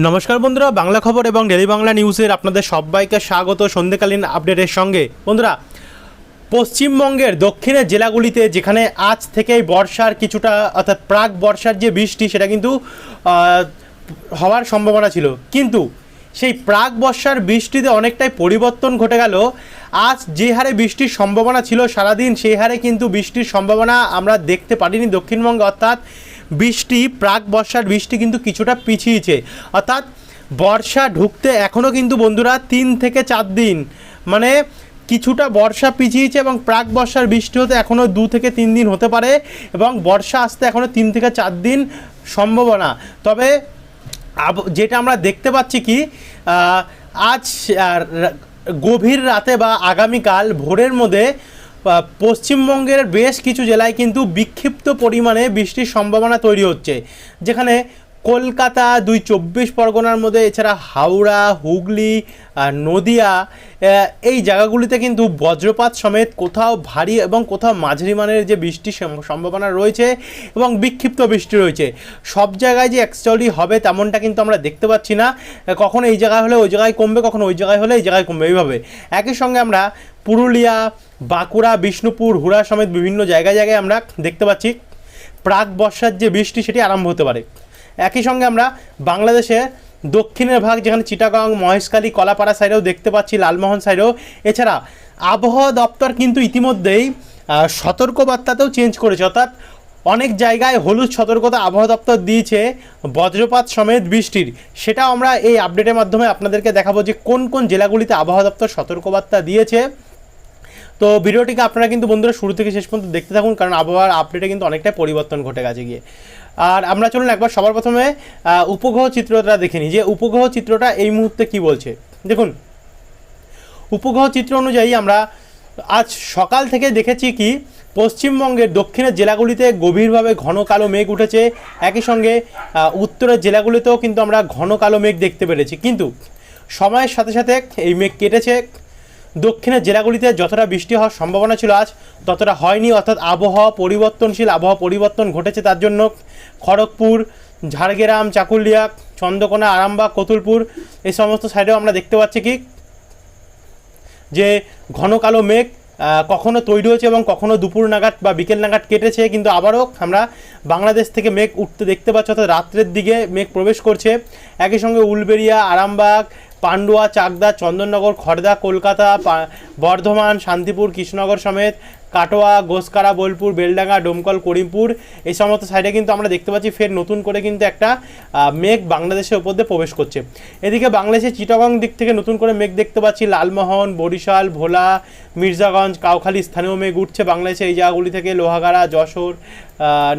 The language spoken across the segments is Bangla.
নমস্কার বন্ধুরা, বাংলা খবর এবং ডেলি বাংলা নিউজের আপনাদের সবাইকে স্বাগত সন্ধ্যেকালীন আপডেটের সঙ্গে। বন্ধুরা, পশ্চিমবঙ্গের দক্ষিণের জেলাগুলিতে যেখানে আজ থেকেই বর্ষার কিছুটা, অর্থাৎ প্রাক বর্ষার যে বৃষ্টি, সেটা কিন্তু হওয়ার সম্ভাবনা ছিল। কিন্তু সেই প্রাক বর্ষার বৃষ্টিতে অনেকটাই পরিবর্তন ঘটে গেল। আজ যে হারে বৃষ্টির সম্ভাবনা ছিল সারাদিন, সেই হারে কিন্তু বৃষ্টির সম্ভাবনা আমরা দেখতে পারিনি দক্ষিণবঙ্গে, অর্থাৎ বৃষ্টি, প্রাক বর্ষার বৃষ্টি কিন্তু কিছুটা পিছিয়েছে। অর্থাৎ বর্ষা ঢুকতে এখনও কিন্তু বন্ধুরা তিন থেকে চার দিন মানে কিছুটা বর্ষা পিছিয়েছে এবং প্রাক বর্ষার বৃষ্টি হতে এখনও দু থেকে তিন দিন হতে পারে এবং বর্ষা আসতে এখনও তিন থেকে চার দিন সম্ভাবনা। তবে যেটা আমরা দেখতে পাচ্ছি কি আজ গভীর রাতে বা আগামীকাল ভোরের মধ্যে পশ্চিমবঙ্গের বেশ কিছু জেলায় কিন্তু বিক্ষিপ্ত পরিমাণে বৃষ্টির সম্ভাবনা তৈরি হচ্ছে যেখানে কলকাতা, দুই চব্বিশ পরগনার মধ্যে, এছাড়া হাওড়া, হুগলি নদিয়া এই জায়গাগুলিতে কিন্তু বজ্রপাত সমেত কোথাও ভারী এবং কোথাও মাঝারি মানের যে বৃষ্টির সম্ভাবনা রয়েছে এবং বিক্ষিপ্ত বৃষ্টি রয়েছে। সব জায়গায় যে অ্যাকচুয়ালি হবে তেমনটা কিন্তু আমরা দেখতে পাচ্ছি না। কখনো এই জায়গায় হলে ওই জায়গায় কমবে, কখনো ওই জায়গায় হলে এই জায়গায় কমবে। এইভাবে একই সঙ্গে আমরা পুরুলিয়া, বাঁকুড়া, বিষ্ণুপুর, হুড়া সমেত বিভিন্ন জায়গায় জায়গায় আমরা দেখতে পাচ্ছি। প্রাক বর্ষার যে বৃষ্টি, সেটি আরম্ভ হতে পারে। একই সঙ্গে আমরা বাংলাদেশের দক্ষিণের ভাগ, যেখানে চিটাগং, মহেশখালী, কলাপাড়া সাইডেও দেখতে পাচ্ছি, লালমোহন সাইডেও এছাড়া আবহাওয়া দপ্তর কিন্তু ইতিমধ্যেই সতর্কবার্তাতেও চেঞ্জ করেছে। অর্থাৎ অনেক জায়গায় হলুদ সতর্কতা আবহাওয়া দপ্তর দিয়েছে, বজ্রপাত সমেত বৃষ্টির। সেটাও আমরা এই আপডেটের মাধ্যমে আপনাদেরকে দেখাবো যে কোন কোন জেলাগুলিতে আবহাওয়া দপ্তর সতর্কবার্তা দিয়েছে। তো ভিডিওটিকে আপনারা কিন্তু বন্ধুরা শুরু থেকে শেষ পর্যন্ত দেখতে থাকুন, কারণ আবহাওয়ার আপডেটে কিন্তু অনেকটাই পরিবর্তন ঘটে গেছে গিয়ে। আর আমরা চলুন একবার সবার প্রথমে উপগ্রহ চিত্রটা দেখে নিই। যে উপগ্রহ চিত্রটা এই মুহূর্তে কি বলছে? দেখুন, উপগ্রহ চিত্র অনুযায়ী আমরা আজ সকাল থেকে দেখেছি কি, পশ্চিমবঙ্গের দক্ষিণের জেলাগুলিতে গভীরভাবে ঘন কালো মেঘ উঠেছে। একই সঙ্গে উত্তরের জেলাগুলিতেও কিন্তু আমরা ঘন কালো মেঘ দেখতে পেরেছি। কিন্তু, সময়ের সাথে সাথে এই মেঘ কেটেছে। দক্ষিণের জেলাগুলিতে যতটা বৃষ্টি হওয়ার সম্ভাবনা ছিল আজ, ততটা হয়নি। অর্থাৎ আবহাওয়া পরিবর্তনশীল, আবহাওয়া পরিবর্তন ঘটেছে তার জন্য। খড়গপুর, ঝাড়গ্রাম, চাকুলিয়া, চন্দ্রকোনা, আরামবাগ, কতুলপুর এই সমস্ত সাইডেও আমরা দেখতে পাচ্ছি কি, যে ঘন কালো মেঘ কখনো তৈরি হয়েছে এবং কখনো দুপুর নাগাদ বা বিকেল নাগাদ কেটেছে। কিন্তু আবারও আমরা বাংলাদেশ থেকে মেঘ উঠতে দেখতে পাচ্ছি। অর্থাৎ রাত্রের দিকে মেঘ প্রবেশ করছে। একই সঙ্গে উলবেড়িয়া, আরামবাগ পান্ডুয়া চাকদা চন্দননগর খড়দা কলকাতা বর্ধমান শান্তিপুর কৃষ্ণনগর সমেত কাটোয়া, গোসকারা, বোলপুর, বেলডাঙ্গা, ডোমকল, করিমপুর, এই সমস্ত সাইডে কিন্তু আমরা দেখতে পাচ্ছি ফের নতুন করে কিন্তু একটা মেঘ বাংলাদেশের ওপর দিয়ে প্রবেশ করছে। এদিকে বাংলাদেশের চিটাগং দিক থেকে নতুন করে মেঘ দেখতে পাচ্ছি, লালমোহন, বরিশাল, ভোলা, মির্জাগঞ্জ, কাউখালী স্থানীয় মেঘ উঠছে বাংলাদেশে এই জায়গাগুলি থেকে, লোহাগাড়া, যশোর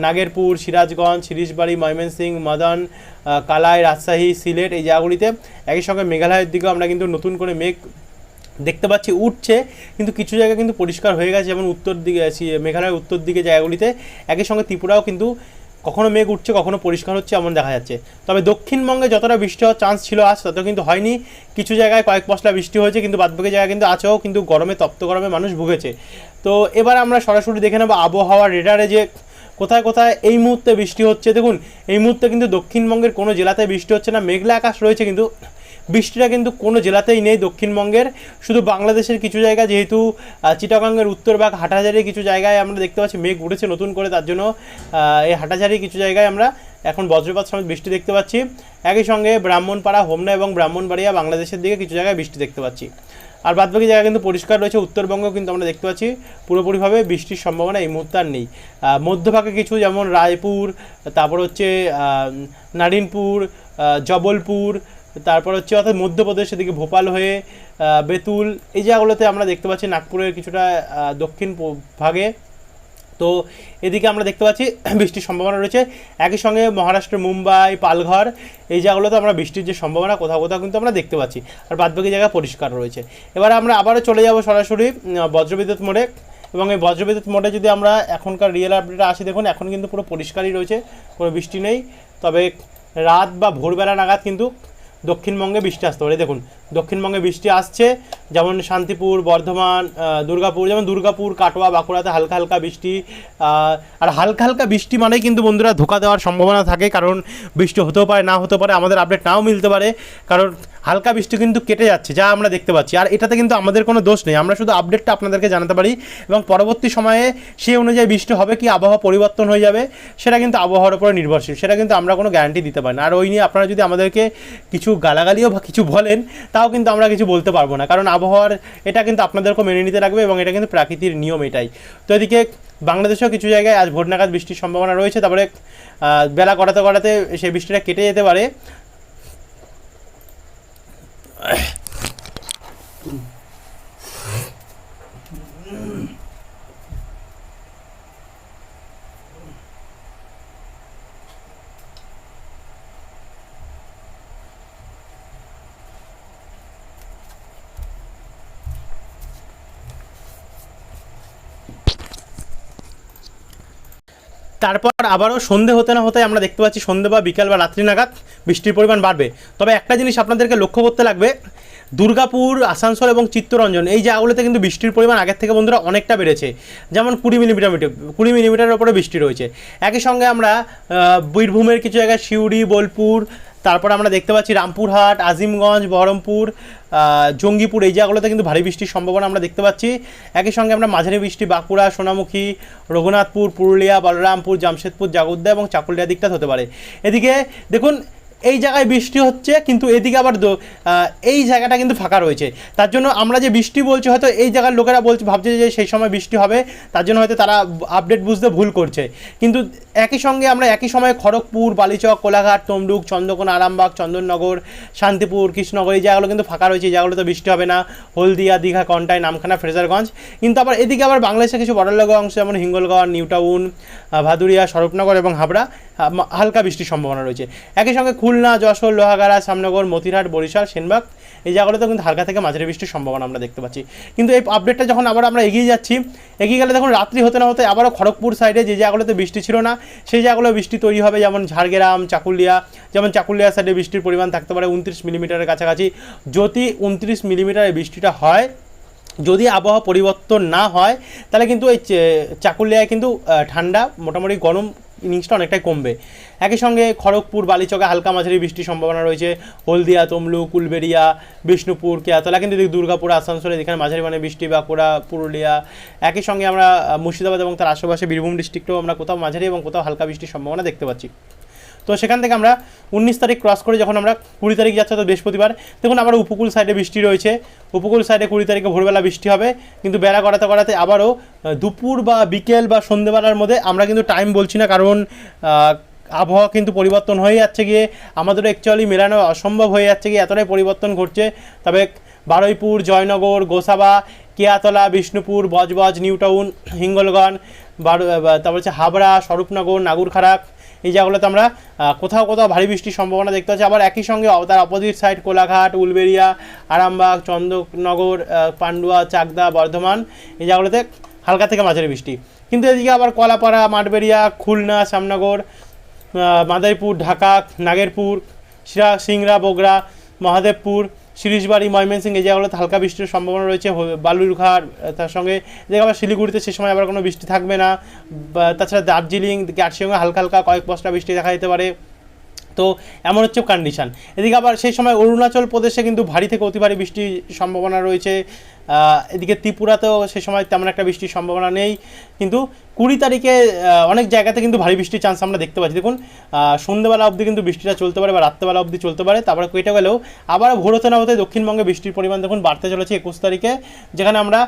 নাগেরপুর, সিরাজগঞ্জ শিরিশবাড়ি ময়মনসিং মদন কালাই, রাজশাহী, সিলেট এই জায়গাগুলিতে। একই সঙ্গে মেঘালয়ের দিকেও আমরা কিন্তু নতুন করে মেঘ দেখতে পাচ্ছি উঠছে, কিন্তু কিছু জায়গা কিন্তু পরিষ্কার হয়ে গেছে, যেমন উত্তর দিকে মেঘালয়ের উত্তর দিকে জায়গাগুলিতে। একই সঙ্গে ত্রিপুরাও কিন্তু কখনো মেঘ উঠছে, কখনো পরিষ্কার হচ্ছে এমন দেখা যাচ্ছে। তবে দক্ষিণবঙ্গে যতটা বৃষ্টি হওয়ার চান্স ছিল আজ তত কিন্তু হয়নি। কিছু জায়গায় কয়েক পশলা বৃষ্টি হয়েছে, কিন্তু বাদবাকি জায়গায় কিন্তু আছেও, কিন্তু গরমে, তপ্ত গরমে মানুষ ভুগেছে। তো এবার আমরা সরাসরি দেখে নেব আবহাওয়ার রেডারে যে কোথায় কোথায় এই মুহূর্তে বৃষ্টি হচ্ছে। দেখুন, এই মুহূর্তে কিন্তু দক্ষিণবঙ্গের কোনো জেলাতে বৃষ্টি হচ্ছে না, মেঘলা আকাশ রয়েছে কিন্তু বৃষ্টিটা কিন্তু কোনো জেলাতেই নেই দক্ষিণবঙ্গের। শুধু বাংলাদেশের কিছু জায়গা, যেহেতু চিটাগাঙ্গের উত্তর ভাগ হাটাজারির কিছু জায়গায় আমরা দেখতে পাচ্ছি, মেঘ উঠেছে নতুন করে, তার জন্য এই হাটাজারির কিছু জায়গায় আমরা এখন বজ্রপাত সমেত বৃষ্টি দেখতে পাচ্ছি। একই সঙ্গে ব্রাহ্মণপাড়া, হোমনা এবং ব্রাহ্মণবাড়িয়া বাংলাদেশের দিকে কিছু জায়গায় বৃষ্টি দেখতে পাচ্ছি। আর বাদবাকি জায়গা কিন্তু পরিষ্কার রয়েছে, উত্তরবঙ্গ কিন্তু আমরা দেখতে পাচ্ছি, পুরোপুরিভাবে বৃষ্টির সম্ভাবনা এই মুহূর্তে আর নেই। মধ্যভাগে কিছু, যেমন রায়পুর, তারপর হচ্ছে নারিনপুর জবলপুর তারপর হচ্ছে অর্থাৎ মধ্যপ্রদেশ, এদিকে ভোপাল হয়ে বেতুল, এই জায়গাগুলোতে আমরা দেখতে পাচ্ছি নাগপুরের কিছুটা দক্ষিণ ভাগে। তো এদিকে আমরা দেখতে পাচ্ছি বৃষ্টির সম্ভাবনা রয়েছে। একই সঙ্গে মহারাষ্ট্রের মুম্বাই, পালঘর, এই জায়গাগুলোতে আমরা বৃষ্টির যে সম্ভাবনা, কোথাও কোথাও কিন্তু আমরা দেখতে পাচ্ছি। আর বাদবাকি জায়গা পরিষ্কার রয়েছে। এবার আমরা আবারও চলে যাব সরাসরি বজ্রবিদ্যুৎ মোড়ে। এবং এই বজ্রবিদ্যুৎ মোড়ে যদি আমরা এখনকার রিয়েল আপডেটে আসি, দেখুন, এখন কিন্তু পুরো পরিষ্কারই রয়েছে, কোনো বৃষ্টি নেই। তবে রাত বা ভোরবেলা নাগাদ কিন্তু দক্ষিণবঙ্গে বৃষ্টি আসতে পারে। দেখুন দক্ষিণবঙ্গে বৃষ্টি আসছে, যেমন শান্তিপুর, বর্ধমান দুর্গাপুর, যেমন দুর্গাপুর, কাটোয়া, বাঁকুড়াতে হালকা হালকা বৃষ্টি আর হালকা হালকা বৃষ্টি মানেই কিন্তু বন্ধুরা ধোকা দেওয়ার সম্ভাবনা থাকে, কারণ বৃষ্টি হতেও পারে, না হতে পারে, আমাদের আপডেট নাও মিলতে পারে, কারণ হালকা বৃষ্টি কিন্তু কেটে যাচ্ছে, যা আমরা দেখতে পাচ্ছি, আর এটাতে কিন্তু আমাদের কোনো দোষ নেই, আমরা শুধু আপডেটটা আপনাদেরকে জানাতে পারি, এবং পরবর্তী সময়ে সেই অনুযায়ী বৃষ্টি হবে কি, আবহাওয়া পরিবর্তন হয়ে যাবে, সেটা কিন্তু আবহাওয়ার উপরে নির্ভরশীল, সেটা কিন্তু আমরা কোনো গ্যারান্টি দিতে পারি না, আর ওই নিয়ে আপনারা যদি আমাদেরকে কিছু গালাগালিও বা কিছু বলেন তাও কিন্তু আমরা কিছু বলতে পারব না। কারণ আবহাওয়ার এটা কিন্তু আপনাদেরকেও মেনে নিতে লাগবে এবং এটা কিন্তু প্রাকৃতির নিয়ম এটাই। তো এদিকে বাংলাদেশেও কিছু জায়গায় আজ ভোট নাগাদ বৃষ্টির সম্ভাবনা রয়েছে। তারপরে বেলা করাতে করাতে সেই বৃষ্টিটা কেটে যেতে পারে। তারপর আবারও সন্ধে হতে না হতে আমরা দেখতে পাচ্ছি সন্ধে বা বিকাল বা রাত্রি নাগাদ বৃষ্টির পরিমাণ বাড়বে। তবে একটা জিনিস আপনাদেরকে লক্ষ্য করতে লাগবে, দুর্গাপুর, আসানসোল এবং চিত্তরঞ্জন, এই জায়গাগুলোতে কিন্তু বৃষ্টির পরিমাণ আগের থেকে বন্ধুরা অনেকটা বেড়েছে। যেমন কুড়ি মিলিমিটার কুড়ি মিলিমিটারের ওপরে বৃষ্টি রয়েছে। একই সঙ্গে আমরা বীরভূমের কিছু জায়গায়, সিউড়ি, বোলপুর তারপর আমরা দেখতে পাচ্ছি রামপুরহাট, আজিমগঞ্জ, বহরমপুর জঙ্গিপুর, এই জায়গাগুলোতে কিন্তু ভারী বৃষ্টির সম্ভাবনা আমরা দেখতে পাচ্ছি। একই সঙ্গে আমরা মাঝারি বৃষ্টি বাঁকুড়া, সোনামুখী, রঘুনাথপুর, পুরুলিয়া, বলরামপুর, জামশেদপুর, জাগুদ্দা এবং চাকুলিয়া দিকটা হতে পারে। এদিকে দেখুন এই জায়গায় বৃষ্টি হচ্ছে, কিন্তু এদিকে আবার এই জায়গাটা কিন্তু ফাঁকা রয়েছে। তার জন্য আমরা যে বৃষ্টি বলছি, হয়তো এই জায়গার লোকেরা বলছে ভাবছে যে সেই সময় বৃষ্টি হবে, তার জন্য হয়তো তারা আপডেট বুঝতে ভুল করছে। কিন্তু একই সঙ্গে আমরা একই সময়ে খড়গপুর, বালিচক, কোলাঘাট, তমলুক চন্দ্রকোনা আরামবাগ, চন্দননগর, শান্তিপুর, কৃষ্ণনগর, এই জায়গাগুলো কিন্তু ফাঁকা রয়েছে। এই জায়গাগুলোতে বৃষ্টি হবে না। হলদিয়া, দীঘা, কন্টাই, নামখানা, ফ্রেজারগঞ্জ। কিন্তু আবার এদিকে আবার বাংলাদেশের কিছু বড়লাগা অংশ যেমন হিঙ্গলগড়, নিউটাউন ভাদুরিয়া, স্বরূপনগর এবং হাবড়া। হালকা বৃষ্টির সম্ভাবনা রয়েছে। একই সঙ্গে খুলনা, যশোর, লোহাগাড়া সামনগর মতিরহাট, বরিশাল, সেনবাগ এই জায়গাগুলোতে কিন্তু হালকা থেকে মাঝারি বৃষ্টির সম্ভাবনা আমরা দেখতে পাচ্ছি। কিন্তু এই আপডেটটা যখন আবার আমরা এগিয়ে যাচ্ছি, এগিয়ে গেলে দেখুন রাত্রি হতে না হতে আবারও খড়গপুর সাইডে যে জায়গাগুলোতে বৃষ্টি ছিল না, সেই জায়গাগুলো বৃষ্টি তৈরি হবে। যেমন ঝাড়গ্রাম, চাকুলিয়া, যেমন চাকুলিয়া সাইডে বৃষ্টির পরিমাণ থাকতে পারে উনত্রিশ মিলিমিটারের কাছাকাছি। যদি উনত্রিশ মিলিমিটারের বৃষ্টিটা হয়, যদি আবহাওয়া পরিবর্তন না হয়, তাহলে কিন্তু এই চাকুলিয়ায় কিন্তু ঠান্ডা, মোটামুটি গরম ইনিংসটা অনেকটাই কমবে। একই সঙ্গে খড়গপুর, বালিচকে হালকা মাঝারি বৃষ্টির সম্ভাবনা রয়েছে। হলদিয়া, তমলুক, কুলবেড়িয়া, বিষ্ণুপুর, কেয়াতলা, কিন্তু দুর্গাপুর, আসানসোলে এখানে মাঝারি মানে বৃষ্টি, বাঁকুড়া, পুরুলিয়া। একই সঙ্গে আমরা মুর্শিদাবাদ এবং তার আশেপাশে বীরভূম ডিস্ট্রিক্টেও আমরা কোথাও মাঝারি এবং কোথাও হালকা বৃষ্টির সম্ভাবনা দেখতে পাচ্ছি। তো সেখান থেকে আমরা উনিশ তারিখ ক্রস করে যখন আমরা কুড়ি তারিখ যাচ্ছে, তো বৃহস্পতিবার, দেখুন আবার উপকূল সাইডে বৃষ্টি রয়েছে। উপকূল সাইডে কুড়ি তারিখে ভোরবেলা বৃষ্টি হবে, কিন্তু বেলা করাতে করাতে আবারও দুপুর বা বিকেল বা সন্ধেবেলার মধ্যে আমরা কিন্তু টাইম বলছি না, কারণ আবহাওয়া কিন্তু পরিবর্তন হয়ে যাচ্ছে গিয়ে, আমাদেরও অ্যাকচুয়ালি মেলানো অসম্ভব হয়ে যাচ্ছে গিয়ে এতটাই পরিবর্তন ঘটছে। তবে বারুইপুর, জয়নগর, গোসাবা, কেয়াতলা, বিষ্ণুপুর, বজবজ, নিউটাউন, হিঙ্গলগঞ্জ, বারো তারপর হচ্ছে হাবড়া, স্বরূপনগর নাগুরখাড়াক এই জায়গাগুলোতে আমরা কোথাও কোথাও ভারী বৃষ্টির সম্ভাবনা দেখতে পাচ্ছি। আবার একই সঙ্গে তার অপোজিট সাইড কোলাঘাট, উলবেড়িয়া, আরামবাগ চন্দ্রনগর পান্ডুয়া, চাকদা, বর্ধমান, এই জায়গাগুলোতে হালকা থেকে মাঝারি বৃষ্টি। কিন্তু এদিকে আবার কলাপাড়া, মাঠবেড়িয়া, খুলনা, শ্যামনগর মাদারীপুর, ঢাকা, নাগেরপুর শিরা সিংড়া বগরা মহাদেবপুর শিরিশবাড়ি ময়মনসিং এই জায়গাগুলোতে হালকা বৃষ্টির সম্ভাবনা রয়েছে। বালুরঘাট তার সঙ্গে আবার শিলিগুড়িতে সে সময় আবার কোনো বৃষ্টি থাকবে না। তাছাড়া দার্জিলিং গ্যাটসিংয়ে হালকা হালকা কয়েক বস্তা বৃষ্টি দেখা যেতে পারে। তো এমন হচ্ছে কন্ডিশন এদিকে আবার সেই সময় অরুণাচল প্রদেশে কিন্তু ভারী থেকে অতি ভারী বৃষ্টির সম্ভাবনা রয়েছে। এদিকে ত্রিপুরাতেও সে সময় তেমন একটা বৃষ্টির সম্ভাবনা নেই। কিন্তু কুড়ি তারিখে অনেক জায়গাতে কিন্তু ভারী বৃষ্টির চান্স আমরা দেখতে পাচ্ছি। দেখুন সন্ধ্যেবেলা অবধি কিন্তু বৃষ্টিটা চলতে পারে বা রাত্রেবেলা অবধি চলতে পারে। তারপরে কেটে গেলেও আবার ভোর হতে না হতে দক্ষিণবঙ্গে বৃষ্টির পরিমাণ দেখুন বাড়তে চলেছে একুশ তারিখে, যেখানে আমরা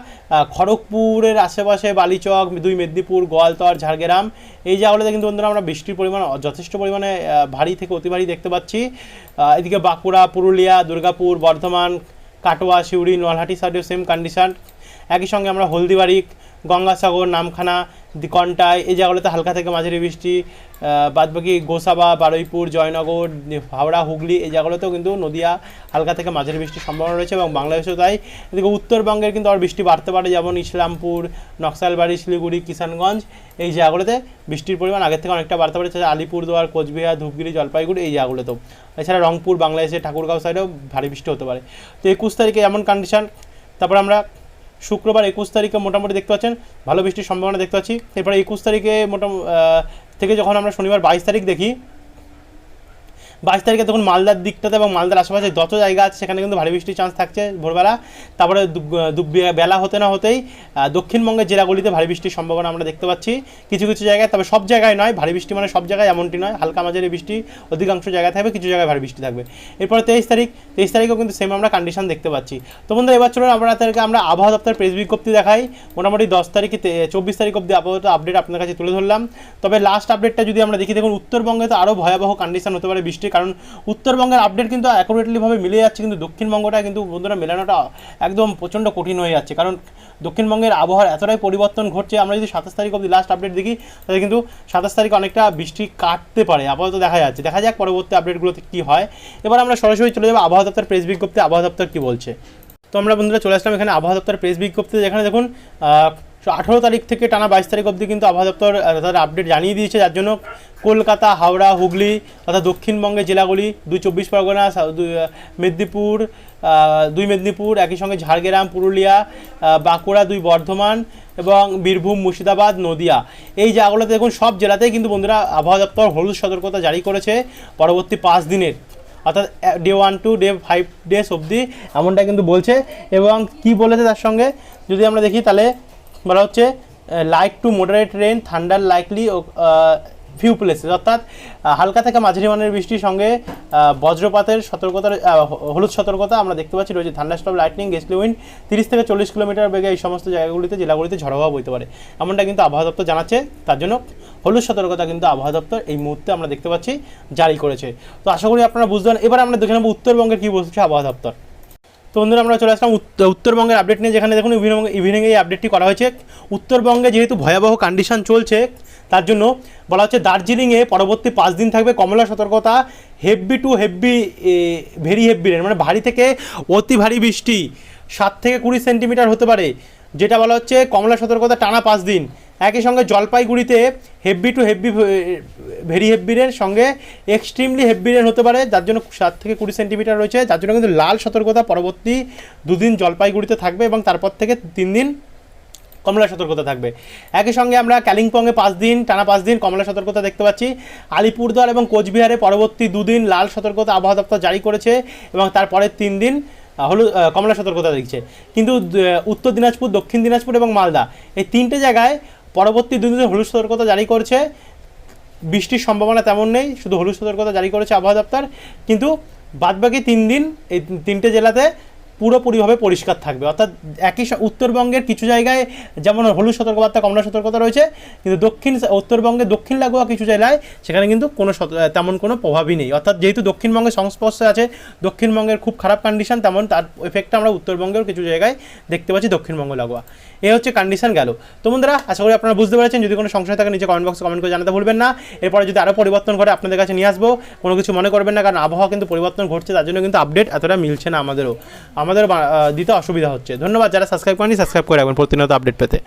খড়গপুরের আশেপাশে বালিচক, দুই মেদিনীপুর, গোয়ালতর, ঝাড়গ্রাম, এই জায়গাগুলোতে কিন্তু বন্ধুরা আমরা বৃষ্টির পরিমাণ, যথেষ্ট পরিমাণে ভারী থেকে অতি ভারী দেখতে পাচ্ছি। এদিকে বাঁকুড়া, পুরুলিয়া, দুর্গাপুর, বর্ধমান কাটোয়া সিউড়ি নলহাটি সাইডেও সেম কন্ডিশন একই সঙ্গে আমরা হলদিবাড়ি গঙ্গাসাগর, নামখানা, কন্টাই, এই জায়গাগুলোতে হালকা থেকে মাঝারি বৃষ্টি বাদবাকি গোসাবা, বারুইপুর, জয়নগর, হাওড়া, হুগলি, এই জায়গাগুলোতেও কিন্তু নদিয়া হালকা থেকে মাঝারি বৃষ্টির সম্ভাবনা রয়েছে এবং বাংলাদেশেও তাই। এদিকে উত্তরবঙ্গের কিন্তু আর বৃষ্টি বাড়তে পারে, যেমন ইসলামপুর, নকশালবাড়ি, শিলিগুড়ি, কিষানগঞ্জ, এই জায়গাগুলোতে বৃষ্টির পরিমাণ আগের থেকে অনেকটা বাড়তে পারে। এছাড়া আলিপুরদুয়ার, কোচবিহার, ধূপগিরি, জলপাইগুড়ি, এই জায়গাগুলোতেও। এছাড়া রংপুর, বাংলাদেশের ঠাকুরগাঁও সাইডেও ভারী বৃষ্টি হতে পারে। তো একুশ তারিখে এমন কন্ডিশন তারপর আমরা শুক্রবার একুশ তারিখে মোটামুটি দেখতে পাচ্ছেন, ভালো বৃষ্টির সম্ভাবনা দেখতে পাচ্ছি। এরপরে একুশ তারিখে মোটামুটি থেকে যখন আমরা শনিবার বাইশ তারিখ দেখি বাইশ তারিখে তখন মালদার দিকটাতে এবং মালদার আশেপাশে যত জায়গা আছে, সেখানে কিন্তু ভারী বৃষ্টির চান্স থাকছে ভোরবেলা। তারপরে বেলা হতে না হতেই দক্ষিণবঙ্গের জেলাগুলিতে ভারী বৃষ্টির সম্ভাবনা আমরা দেখতে পাচ্ছি। কিছু কিছু জায়গায়, তবে সব জায়গায় নয়, ভারী বৃষ্টি মানে সব জায়গায় এমনটি নয়। হালকা মাঝারি বৃষ্টি অধিকাংশ জায়গায় থাকবে, কিছু জায়গায় ভারী বৃষ্টি থাকবে। এরপরে তেইশ তারিখ, তেইশ তারিখেও কিন্তু সেম আমরা কন্ডিশন দেখতে পাচ্ছি। তো বন্ধুরা, এবার চলুন আপনাদেরকে আমরা আবহাওয়া দপ্তরের প্রেস বিজ্ঞপ্তি দেখাই। মোটামুটি দশ তারিখে চব্বিশ তারিখ অব্দি আপাতত আপডেট আপনার কাছে তুলে ধরলাম। তবে লাস্ট আপডেটটা যদি আমরা দেখি, দেখুন উত্তরবঙ্গে তো আরও ভয়াবহ কন্ডিশন হতে পারে বৃষ্টির কারণ উত্তরবঙ্গের আপডেট কিন্তু অ্যাকুরেটলিভাবে মিলে যাচ্ছে, কিন্তু দক্ষিণবঙ্গটা কিন্তু বন্ধুরা মেলানোটা একদম প্রচণ্ড কঠিন হয়ে যাচ্ছে। কারণ দক্ষিণবঙ্গের আবহাওয়ার এতটাই পরিবর্তন ঘটছে, আমরা যদি সাতাশ তারিখ অবধি লাস্ট আপডেট দেখি, তাহলে কিন্তু সাতাশ তারিখে অনেকটা বৃষ্টি কাটতে পারে। আপাতত দেখা যাচ্ছে। দেখা যাক পরবর্তী আপডেটগুলোতে কী হয়। এবার আমরা সরাসরি চলে যাব আবহাওয়া দপ্তর প্রেস বিজ্ঞপ্তি আবহাওয়া দপ্তর কী বলছে? তো আমরা বন্ধুরা চলে আসলাম এখানে আবহাওয়া দপ্তর প্রেস বিজ্ঞপ্তি যেখানে দেখুন আঠারো তারিখ থেকে টানা বাইশ তারিখ অবধি কিন্তু আবহাওয়া দপ্তর তাদের আপডেট জানিয়ে দিয়েছে। যার জন্য কলকাতা, হাওড়া, হুগলি তথা দক্ষিণবঙ্গের জেলাগুলি, দুই চব্বিশ পরগনা মেদিনীপুর দুই মেদিনীপুর, একই সঙ্গে ঝাড়গ্রাম, পুরুলিয়া বাঁকুড়া, দুই বর্ধমান এবং বীরভূম, মুর্শিদাবাদ, নদিয়া। এই জায়গাগুলোতে দেখুন, সব জেলাতেই কিন্তু বন্ধুরা আবহাওয়া দপ্তর হলুদ সতর্কতা জারি করেছে পরবর্তী পাঁচ দিনের। অর্থাৎ day one to day five days অবধি এমনটা কিন্তু বলছে। এবং কি বলেছে তার সঙ্গে? যদি আমরা দেখি তাহলে বলা হচ্ছে light to moderate rain thunder likely few places অর্থাৎ হালকা থেকে মাঝারি মানের বৃষ্টির সঙ্গে বজ্রপাতের সতর্কতার হলুদ সতর্কতা আমরা দেখতে পাচ্ছি রয়েছে। থান্ডারস্টপ লাইটনিং গেস্টলি উইন্ড তিরিশ থেকে চল্লিশ কিলোমিটার বেগে এই সমস্ত জায়গাগুলিতে, জেলাগুলিতে ঝড় হওয়া বইতে পারে। এমনটা কিন্তু আবহাওয়া দপ্তর জানাচ্ছে, তার জন্য হলুদ সতর্কতা কিন্তু আবহাওয়া দপ্তর এই মুহূর্তে আমরা দেখতে পাচ্ছি, জারি করেছে। তো আশা করি আপনারা বুঝতে পারেন এবার আমরা দেখে নেব উত্তরবঙ্গের কী বলছে আবহাওয়া দপ্তর। তো বন্ধুরা, আমরা চলে আসলাম উত্ত- উত্তরবঙ্গের আপডেট নিয়ে, যেখানে দেখুন ইভিনিং ইভিনিংয়ে এই আপডেটটি করা হয়েছে। উত্তরবঙ্গে যেহেতু ভয়াবহ কন্ডিশন চলছে, তার জন্য বলা হচ্ছে দার্জিলিংয়ে পরবর্তী পাঁচ দিন থাকবে কমলা সতর্কতা heavy to heavy very heavy rain মানে ভারী থেকে অতি ভারী বৃষ্টি, সাত থেকে কুড়ি সেন্টিমিটার হতে পারে, যেটা বলা হচ্ছে কমলা সতর্কতা টানা পাঁচ দিন। একই সঙ্গে জলপাইগুড়িতে heavy to heavy very heavy rain সঙ্গে এক্সট্রিমলি হেভি রেন হতে পারে, যার জন্য সাত থেকে কুড়ি সেন্টিমিটার রয়েছে, যার জন্য কিন্তু লাল সতর্কতা পরবর্তী দুদিন জলপাইগুড়িতে থাকবে এবং তারপর থেকে তিন দিন কমলা সতর্কতা থাকবে। একই সঙ্গে আমরা কালিম্পংয়ে পাঁচ দিন, টানা পাঁচ দিন কমলা সতর্কতা দেখতে পাচ্ছি। আলিপুরদুয়ার এবং কোচবিহারে পরবর্তী দুদিন লাল সতর্কতা আবহাওয়া দপ্তর জারি করেছে এবং তারপরের তিন দিন হলুদ কমলা সতর্কতা দিচ্ছে কিন্তু উত্তর দিনাজপুর, দক্ষিণ দিনাজপুর এবং মালদা, এই তিনটে জায়গায় পরবর্তী দুদিন হলুদ সতর্কতা জারি করছে, বৃষ্টির সম্ভাবনা তেমন নেই, শুধু হলুদ সতর্কতা জারি করেছে আবহাওয়া দপ্তর। কিন্তু বাদবাকি তিন দিন, এই তিনটে জেলাতে পুরোপুরিভাবে পরিষ্কার থাকবে। অর্থাৎ একই উত্তরবঙ্গের কিছু জায়গায় যেমন হলুদ সতর্কবার্তা, কমলা সতর্কতা রয়েছে, কিন্তু দক্ষিণ উত্তরবঙ্গে দক্ষিণ লাগোয়া কিছু জেলায় সেখানে কিন্তু কোনো তেমন কোনো প্রভাবই নেই। অর্থাৎ যেহেতু দক্ষিণবঙ্গের সংস্পর্শে আছে, দক্ষিণবঙ্গের খুব খারাপ কন্ডিশন তেমন, তার এফেক্টটা আমরা উত্তরবঙ্গের কিছু জায়গায় দেখতে পাচ্ছি দক্ষিণবঙ্গ লাগোয়া। এই হচ্ছে কন্ডিশন গেল। তো বন্ধুরা, আশা করি আপনারা বুঝতে পেরেছেন। যদি কোনো সংশয় থাকে, নিচে কমেন্ট বক্সে কমেন্ট করে জানাতে ভুলবেন না। এরপরে যদি আরও পরিবর্তন ঘটে, আপনাদের কাছে নিয়ে আসব। কোনো কিছু মনে করবেন না, কারণ আবহাওয়া কিন্তু পরিবর্তন ঘটছে, তার জন্য কিন্তু আপডেট এতটা মিলছে না আমাদেরও। আমাদের দিতে অসুবিধা হচ্ছে। ধন্যবাদ যারা সাবস্ক্রাইব করেনি সাবস্ক্রাইব করে রাখবেন প্রতিনিয়ত আপডেট পেতে।